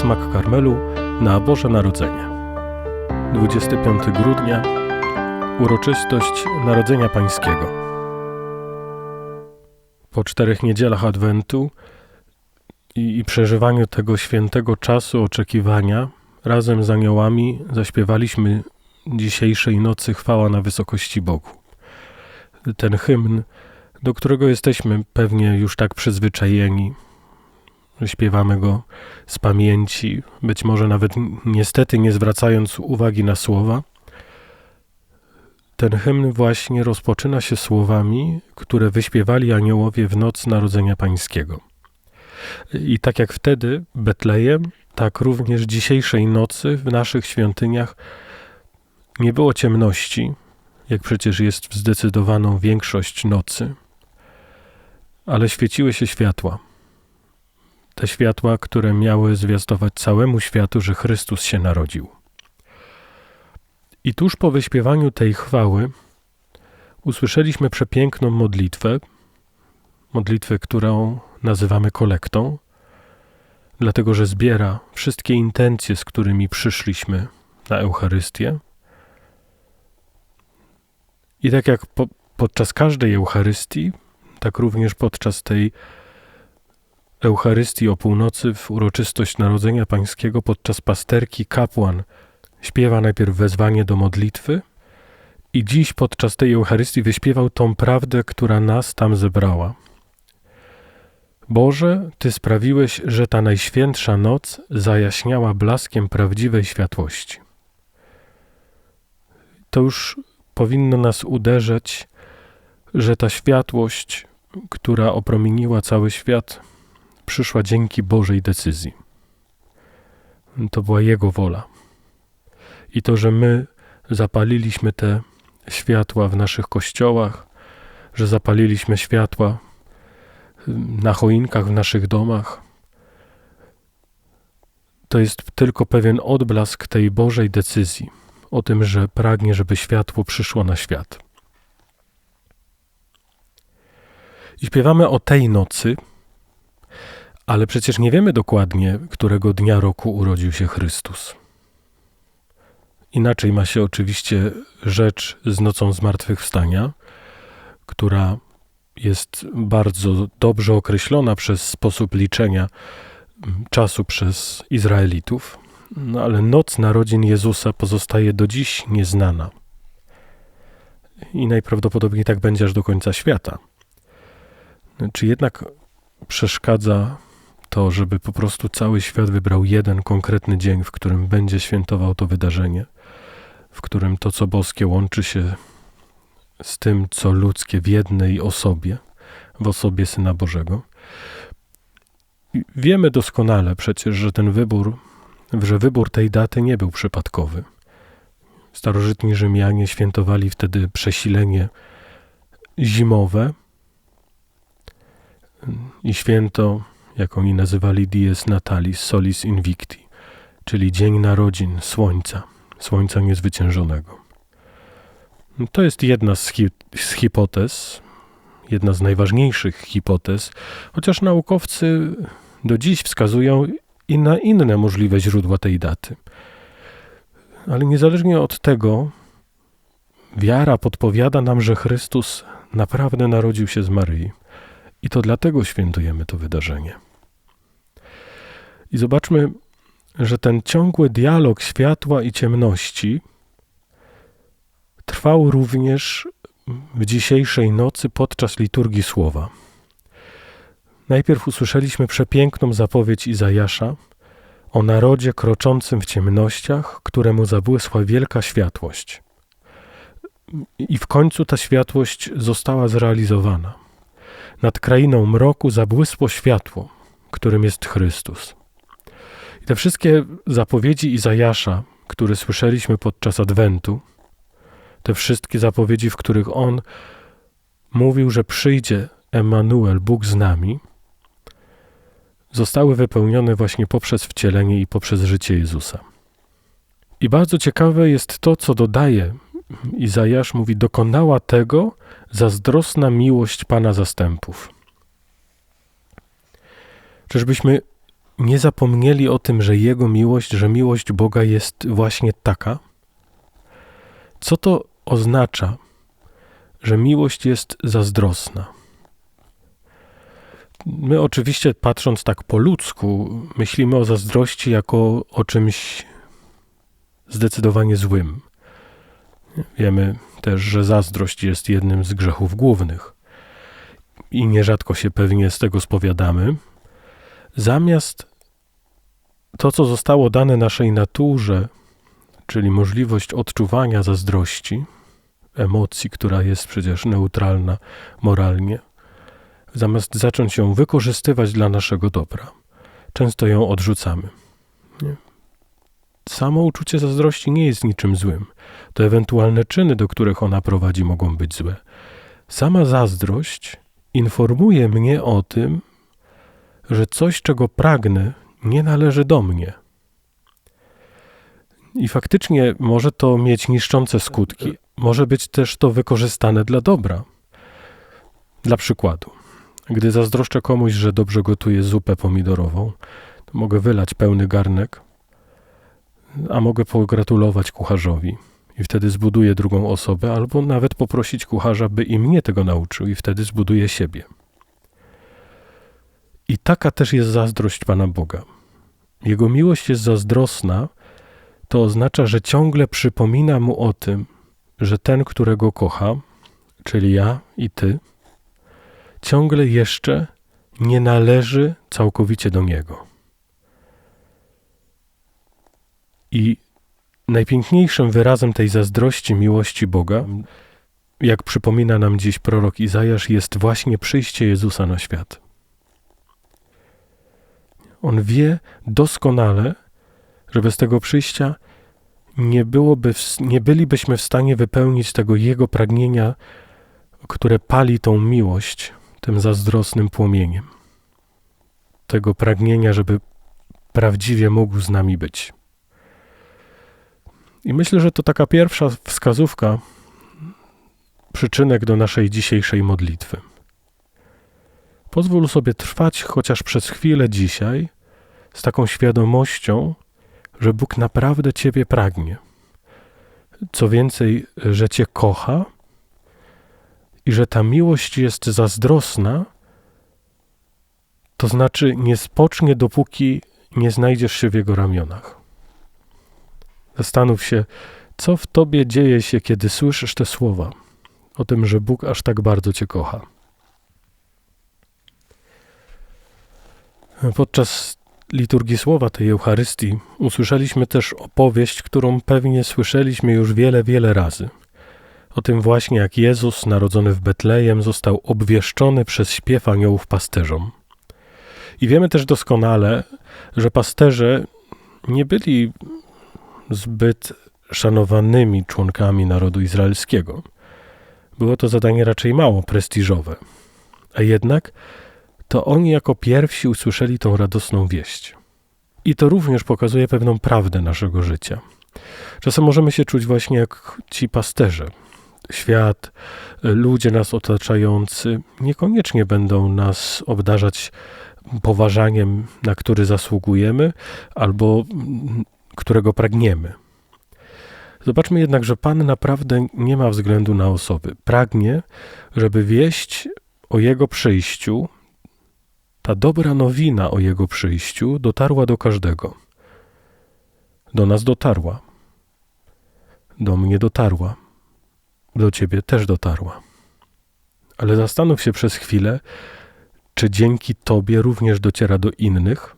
Smak Karmelu na Boże Narodzenie. 25 grudnia uroczystość Narodzenia Pańskiego. Po czterech niedzielach Adwentu i, i przeżywaniu tego świętego czasu oczekiwania, razem z aniołami zaśpiewaliśmy dzisiejszej nocy chwała na wysokości Bogu. Ten hymn, do którego jesteśmy pewnie już tak przyzwyczajeni, śpiewamy go z pamięci, być może nawet niestety nie zwracając uwagi na słowa. Ten hymn właśnie rozpoczyna się słowami, które wyśpiewali aniołowie w noc Narodzenia Pańskiego. I tak jak wtedy Betlejem, tak również dzisiejszej nocy w naszych świątyniach nie było ciemności, jak przecież jest w zdecydowaną większość nocy, ale świeciły się światła te światła, które miały zwiastować całemu światu, że Chrystus się narodził. I tuż po wyśpiewaniu tej chwały usłyszeliśmy przepiękną modlitwę, modlitwę, którą nazywamy kolektą, dlatego że zbiera wszystkie intencje, z którymi przyszliśmy na Eucharystię. I tak jak po, podczas każdej Eucharystii, tak również podczas tej Eucharystii o północy w uroczystość Narodzenia Pańskiego podczas pasterki kapłan śpiewa najpierw wezwanie do modlitwy i dziś podczas tej Eucharystii wyśpiewał tą prawdę, która nas tam zebrała. Boże, Ty sprawiłeś, że ta najświętsza noc zajaśniała blaskiem prawdziwej światłości. To już powinno nas uderzać, że ta światłość, która opromieniła cały świat, przyszła dzięki Bożej decyzji. To była Jego wola. I to, że my zapaliliśmy te światła w naszych kościołach, że zapaliliśmy światła na choinkach w naszych domach, to jest tylko pewien odblask tej Bożej decyzji o tym, że pragnie, żeby światło przyszło na świat. I śpiewamy o tej nocy, ale przecież nie wiemy dokładnie, którego dnia roku urodził się Chrystus. Inaczej ma się oczywiście rzecz z nocą zmartwychwstania, która jest bardzo dobrze określona przez sposób liczenia czasu przez Izraelitów, no ale noc narodzin Jezusa pozostaje do dziś nieznana. I najprawdopodobniej tak będzie aż do końca świata. Czy jednak przeszkadza to, żeby po prostu cały świat wybrał jeden konkretny dzień, w którym będzie świętował to wydarzenie, w którym to, co boskie, łączy się z tym, co ludzkie w jednej osobie, w osobie Syna Bożego. Wiemy doskonale przecież, że ten wybór, że wybór tej daty nie był przypadkowy. Starożytni Rzymianie świętowali wtedy przesilenie zimowe i święto jak oni nazywali Dies Natalis Solis Invicti, czyli Dzień Narodzin Słońca, Słońca Niezwyciężonego. To jest jedna z, hi z hipotez, jedna z najważniejszych hipotez, chociaż naukowcy do dziś wskazują i na inne możliwe źródła tej daty. Ale niezależnie od tego, wiara podpowiada nam, że Chrystus naprawdę narodził się z Maryi. I to dlatego świętujemy to wydarzenie. I zobaczmy, że ten ciągły dialog światła i ciemności trwał również w dzisiejszej nocy podczas liturgii słowa. Najpierw usłyszeliśmy przepiękną zapowiedź Izajasza o narodzie kroczącym w ciemnościach, któremu zabłysła wielka światłość. I w końcu ta światłość została zrealizowana. Nad krainą mroku zabłysło światło, którym jest Chrystus. Te wszystkie zapowiedzi Izajasza, które słyszeliśmy podczas Adwentu, te wszystkie zapowiedzi, w których on mówił, że przyjdzie Emanuel, Bóg z nami, zostały wypełnione właśnie poprzez wcielenie i poprzez życie Jezusa. I bardzo ciekawe jest to, co dodaje Izajasz, mówi: Dokonała tego zazdrosna miłość Pana zastępów. Czyżbyśmy nie zapomnieli o tym, że Jego miłość, że miłość Boga jest właśnie taka? Co to oznacza, że miłość jest zazdrosna? My oczywiście patrząc tak po ludzku, myślimy o zazdrości jako o czymś zdecydowanie złym. Wiemy też, że zazdrość jest jednym z grzechów głównych i nierzadko się pewnie z tego spowiadamy. Zamiast to, co zostało dane naszej naturze, czyli możliwość odczuwania zazdrości, emocji, która jest przecież neutralna moralnie, zamiast zacząć ją wykorzystywać dla naszego dobra, często ją odrzucamy. Nie? Samo uczucie zazdrości nie jest niczym złym. To ewentualne czyny, do których ona prowadzi, mogą być złe. Sama zazdrość informuje mnie o tym, że coś, czego pragnę, nie należy do mnie. I faktycznie może to mieć niszczące skutki, może być też to wykorzystane dla dobra. Dla przykładu, gdy zazdroszczę komuś, że dobrze gotuje zupę pomidorową, to mogę wylać pełny garnek, a mogę pogratulować kucharzowi i wtedy zbuduję drugą osobę, albo nawet poprosić kucharza, by i mnie tego nauczył, i wtedy zbuduję siebie. I taka też jest zazdrość Pana Boga. Jego miłość jest zazdrosna, to oznacza, że ciągle przypomina mu o tym, że ten, którego kocha, czyli ja i ty, ciągle jeszcze nie należy całkowicie do niego. I najpiękniejszym wyrazem tej zazdrości miłości Boga, jak przypomina nam dziś prorok Izajasz, jest właśnie przyjście Jezusa na świat. On wie doskonale, że bez tego przyjścia nie, byłoby, nie bylibyśmy w stanie wypełnić tego Jego pragnienia, które pali tą miłość tym zazdrosnym płomieniem. Tego pragnienia, żeby prawdziwie mógł z nami być. I myślę, że to taka pierwsza wskazówka, przyczynek do naszej dzisiejszej modlitwy. Pozwól sobie trwać chociaż przez chwilę dzisiaj z taką świadomością, że Bóg naprawdę Ciebie pragnie. Co więcej, że Cię kocha i że ta miłość jest zazdrosna, to znaczy nie spocznie, dopóki nie znajdziesz się w Jego ramionach. Zastanów się, co w Tobie dzieje się, kiedy słyszysz te słowa o tym, że Bóg aż tak bardzo Cię kocha. Podczas liturgii słowa tej Eucharystii usłyszeliśmy też opowieść, którą pewnie słyszeliśmy już wiele, wiele razy. O tym właśnie, jak Jezus, narodzony w Betlejem, został obwieszczony przez śpiew aniołów pasterzom. I wiemy też doskonale, że pasterze nie byli zbyt szanowanymi członkami narodu izraelskiego. Było to zadanie raczej mało prestiżowe. A jednak to oni jako pierwsi usłyszeli tą radosną wieść. I to również pokazuje pewną prawdę naszego życia. Czasem możemy się czuć właśnie jak ci pasterze. Świat, ludzie nas otaczający niekoniecznie będą nas obdarzać poważaniem, na który zasługujemy, albo którego pragniemy. Zobaczmy jednak, że Pan naprawdę nie ma względu na osoby. Pragnie, żeby wieść o Jego przyjściu ta dobra nowina o Jego przyjściu dotarła do każdego. Do nas dotarła. Do mnie dotarła. Do Ciebie też dotarła. Ale zastanów się przez chwilę, czy dzięki Tobie również dociera do innych?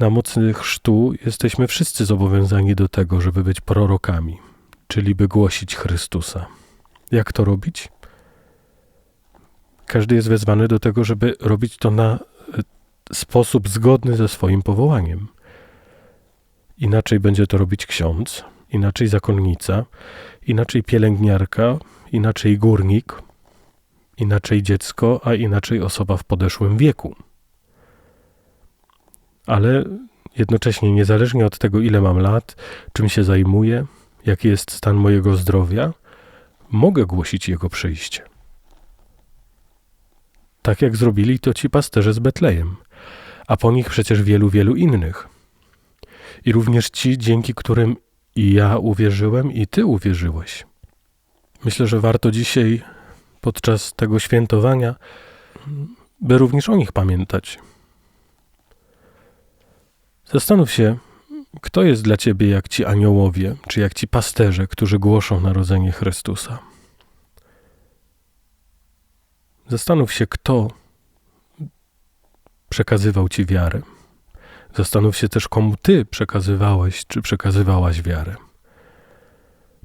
Na mocy chrztu jesteśmy wszyscy zobowiązani do tego, żeby być prorokami, czyli by głosić Chrystusa. Jak to robić? Każdy jest wezwany do tego, żeby robić to na e, sposób zgodny ze swoim powołaniem. Inaczej będzie to robić ksiądz, inaczej zakonnica, inaczej pielęgniarka, inaczej górnik, inaczej dziecko, a inaczej osoba w podeszłym wieku. Ale jednocześnie, niezależnie od tego, ile mam lat, czym się zajmuję, jaki jest stan mojego zdrowia, mogę głosić Jego przyjście tak jak zrobili to ci pasterze z Betlejem. a po nich przecież wielu, wielu innych. I również ci, dzięki którym i ja uwierzyłem, i ty uwierzyłeś. Myślę, że warto dzisiaj, podczas tego świętowania, by również o nich pamiętać. Zastanów się, kto jest dla ciebie jak ci aniołowie, czy jak ci pasterze, którzy głoszą narodzenie Chrystusa. Zastanów się, kto przekazywał ci wiarę. Zastanów się też, komu ty przekazywałeś, czy przekazywałaś wiarę.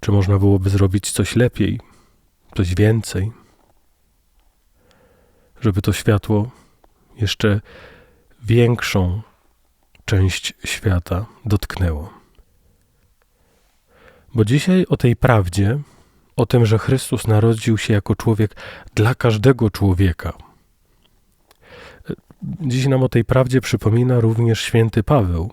Czy można byłoby zrobić coś lepiej, coś więcej, żeby to światło jeszcze większą część świata dotknęło. Bo dzisiaj o tej prawdzie, o tym, że Chrystus narodził się jako człowiek dla każdego człowieka, Dziś nam o tej prawdzie przypomina również święty Paweł.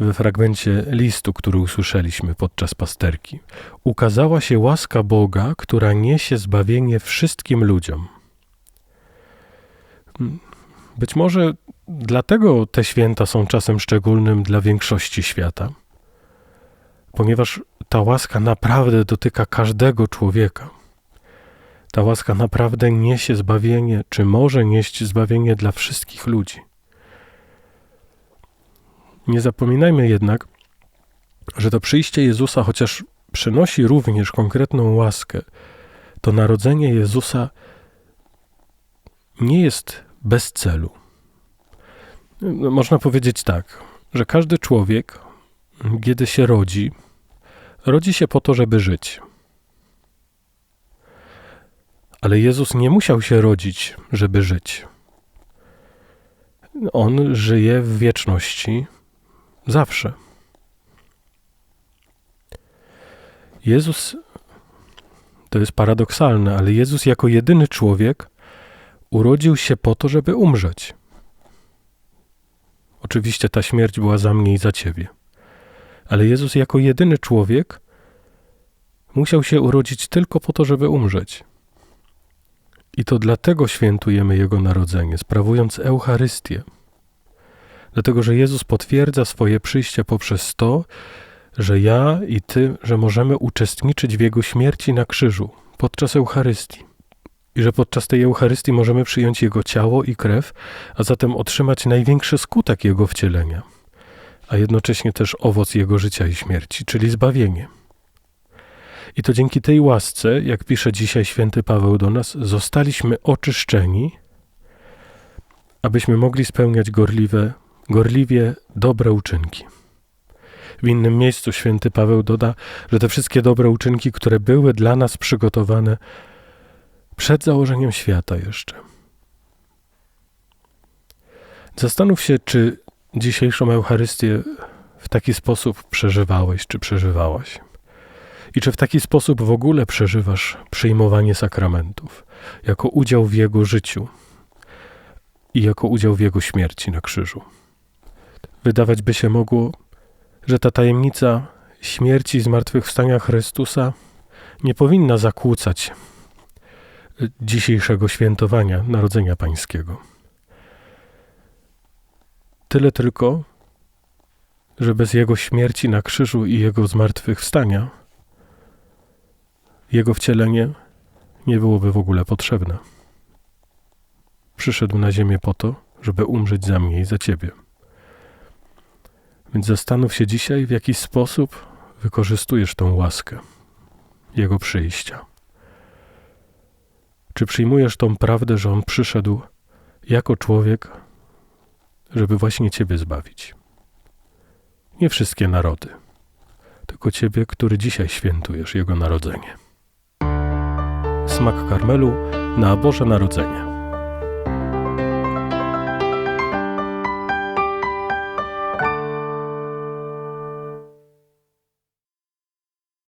We fragmencie listu, który usłyszeliśmy podczas pasterki, ukazała się łaska Boga, która niesie zbawienie wszystkim ludziom. Być może dlatego te święta są czasem szczególnym dla większości świata, ponieważ ta łaska naprawdę dotyka każdego człowieka. Ta łaska naprawdę niesie zbawienie, czy może nieść zbawienie dla wszystkich ludzi. Nie zapominajmy jednak, że to przyjście Jezusa, chociaż przynosi również konkretną łaskę, to narodzenie Jezusa nie jest bez celu. Można powiedzieć tak, że każdy człowiek, kiedy się rodzi, rodzi się po to, żeby żyć. Ale Jezus nie musiał się rodzić, żeby żyć. On żyje w wieczności zawsze. Jezus, to jest paradoksalne, ale Jezus jako jedyny człowiek urodził się po to, żeby umrzeć. Oczywiście ta śmierć była za mnie i za ciebie. Ale Jezus jako jedyny człowiek musiał się urodzić tylko po to, żeby umrzeć. I to dlatego świętujemy Jego narodzenie, sprawując Eucharystię. Dlatego, że Jezus potwierdza swoje przyjście poprzez to, że ja i Ty, że możemy uczestniczyć w Jego śmierci na krzyżu podczas Eucharystii. I że podczas tej Eucharystii możemy przyjąć Jego ciało i krew, a zatem otrzymać największy skutek Jego wcielenia, a jednocześnie też owoc Jego życia i śmierci, czyli zbawienie. I to dzięki tej łasce, jak pisze dzisiaj święty Paweł do nas, zostaliśmy oczyszczeni, abyśmy mogli spełniać gorliwe, gorliwie dobre uczynki. W innym miejscu święty Paweł doda, że te wszystkie dobre uczynki, które były dla nas przygotowane przed założeniem świata jeszcze. Zastanów się, czy dzisiejszą Eucharystię w taki sposób przeżywałeś, czy przeżywałaś. I czy w taki sposób w ogóle przeżywasz przyjmowanie sakramentów jako udział w Jego życiu i jako udział w Jego śmierci na krzyżu? Wydawać by się mogło, że ta tajemnica śmierci i zmartwychwstania Chrystusa nie powinna zakłócać dzisiejszego świętowania Narodzenia Pańskiego. Tyle tylko, że bez Jego śmierci na krzyżu i Jego zmartwychwstania jego wcielenie nie byłoby w ogóle potrzebne. Przyszedł na ziemię po to, żeby umrzeć za mnie i za ciebie. Więc zastanów się dzisiaj, w jaki sposób wykorzystujesz tą łaskę Jego przyjścia. Czy przyjmujesz tą prawdę, że On przyszedł jako człowiek, żeby właśnie Ciebie zbawić? Nie wszystkie narody, tylko Ciebie, który dzisiaj świętujesz Jego narodzenie smak karmelu na Boże Narodzenie.